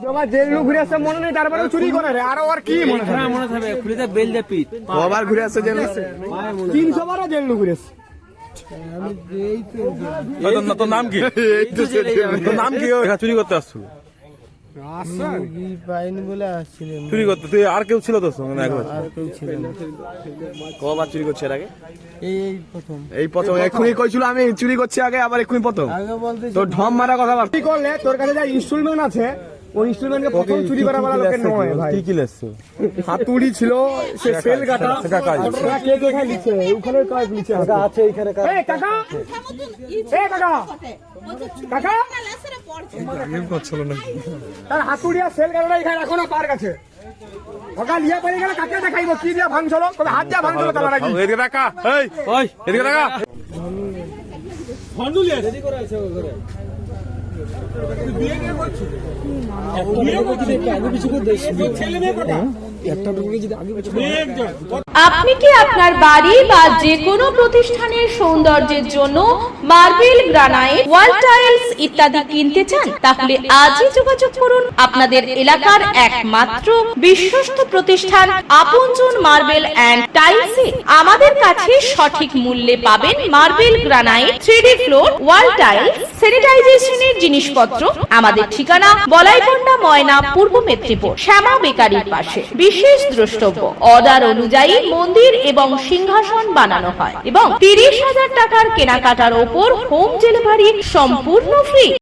জমা জেল নু ঘুরে আসছে মনে নেই তারপরে চুরি করে রে। আরও আর কি মনে থাকে মনে থাকবে খুলিতে বেল দিয়ে পিট কবার ঘুরে আসছে জেল তিনশো বারও জেল নু ঘুরে আসছে। তোর- তোর নাম কি? তোর নাম কি? চুরি করতে আসছো চুরি করতে। তুই আর কেউ ছিল তোর সঙ্গে একবার? কেউ ছিল কবার চুরি করছে এর আগে? এই প্রথম। এই প্রথম এক্ষুনি কইছিল আমি চুরি করছি আগে আবার এক্ষুনি প্রথম। আগে বলতে তোর ঢম মারা কথা বল কি করলে? তোর কাছে যা ইনস্টলমেন্ট আছে ওই ইনস্টলমেন্টকে প্রথম চুরি করা বলা লোকের নয় ভাই। কি কি লেসছো হাতুড়ি ছিল সে সেল কাটা। সেটা কাজ। ওটা কে কোথায় লিখছে? ওখানে কাজ লিখছে আছে এখানে কাজ। এই কাকা! এই কাকা! কাকা! তার হাতুড়ি আর সেল কাটাটা এখানে রাখো না পার কাছে ওটা লিয়ে পড়ে গেলে কাকে দেখাইবো? কি দিয়ে ভাঙছিল? কবে হাত দিয়ে ভাঙছিল তালা রাখি এদিকে টাকা এই ওই। এদিকে টাকা আপনি কি আপনার বাড়ি বা যে কোনো প্রতিষ্ঠানের সৌন্দর্যের জন্য মার্বেল গ্রানাইট, ওয়াল টাইলস ইত্যাদি কিনতে চান, তাহলে আজই যোগাযোগ করুন আপনাদের এলাকার একমাত্র বিশ্বস্ত প্রতিষ্ঠান আপনজন মার্বেল অ্যান্ড টাইলসে। আমাদের কাছে সঠিক মূল্যে পাবেন marble granite, three D floor, wall tiles, স্যানিটাইজেশনের জিনিসপত্র আমাদের ঠিকানা বলাইকন্ডা ময়না, পূর্ব মেদিনীপুর, শ্যামা বেকারির পাশে। বিশেষ দ্রষ্টব্য, অর্ডার অনুযায়ী মন্দির এবং সিংহাসন বানানো হয় এবং তিরিশ হাজার টাকার কেনাকাটার ওপর হোম ডেলিভারি সম্পূর্ণ ফ্রি।